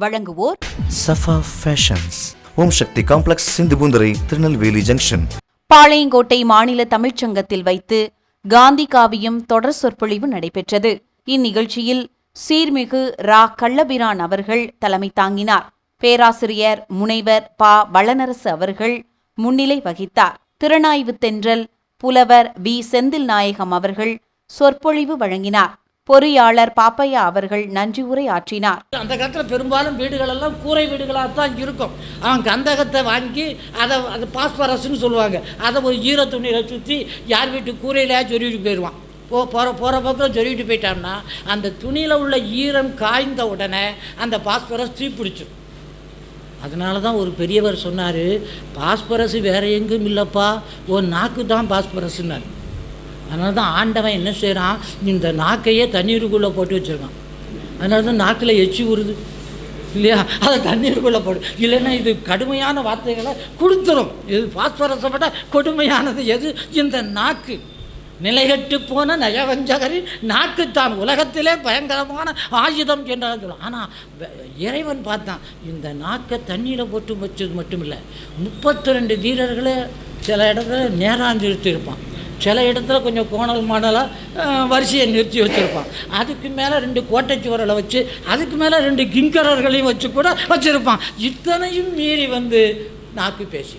வழங்குவோர் Safa fashions Om Shakti complex Sindhupoondurai Tirunelveli junction. Palayamkottai மாநில தமிழ்ச்சங்கத்தில் வைத்து காந்தி காவியம் தொடர் சொற்பொழிவு நடைபெற்றது. இந்நிகழ்ச்சியில் சீர்மிகு ரா. கள்ளபிரான் அவர்கள் தலைமை தாங்கினார். பேராசிரியர் முனைவர் பா. வளனரசு அவர்கள் முன்னிலை வகித்தார். திறனாய்வு தென்றல் புலவர் வி. செந்தில் நாயகம் அவர்கள் சொற்பொழிவு வழங்கினார். பொறியாளர் பாப்பையா அவர்கள் நன்றியுரை ஆற்றினார் அந்த காலத்தில் பெரும்பாலும் வீடுகள் எல்லாம் கூரை வீடுகளாக தான் இருக்கும். அவன் கந்தகத்தை வாங்கி அதை அது பாஸ்பரஸ்ன்னு சொல்லுவாங்க. அதை ஒரு ஈர துணியில் சுற்றி யார் வீட்டு கூரையிலேயே சொல்லிட்டு போயிடுவான் போ போகிற போகிற பக்கம் சொல்லிட்டு போயிட்டான்னா அந்த துணியில் உள்ள ஈரம் காய்ந்த உடனே அந்த பாஸ்பரஸ் தீப்பிடிச்சிடும் அதனால தான் ஒரு பெரியவர் சொன்னார் பாஸ்பரஸ் வேற எங்கும் இல்லைப்பா ஓ நாக்கு தான் பாஸ்பரஸ்னாரு அதனால தான் ஆண்டவன் என்ன செய்கிறான் இந்த நாக்கையே தண்ணீருக்குள்ளே போட்டு வச்சுருக்கான். அதனால தான் நாக்கில் எச்சி உருது இல்லையா? அதை தண்ணீருக்குள்ளே போடு. இல்லைன்னா இது கடுமையான வார்த்தைகளை கொடுத்துரும். இது பாஸ்பரஸை விட கொடுமையானது எது? இந்த நாக்கு. நிலைகட்டு போன நயவஞ்சகரின் நாக்குத்தான். உலகத்திலே பயங்கரமான ஆயுதம் என்றாலும் சொல்லும் ஆனால் இறைவன் பார்த்தான். இந்த நாக்கை தண்ணியில் போட்டு வச்சது மட்டும் இல்லை முப்பத்தி ரெண்டு வீரர்களை சில இடத்துல நேராக இருப்பான் சில இடத்துல கொஞ்சம் கோணல் மாடலாக வரிசையை நிறுத்தி வச்சுருப்பான். அதுக்கு மேலே ரெண்டு கோட்டை சுவரலை வச்சு அதுக்கு மேலே ரெண்டு கிங்கரர்களையும் வச்சு கூட வச்சுருப்பான். இத்தனையும் மீறி வந்து நாக்கு பேசி.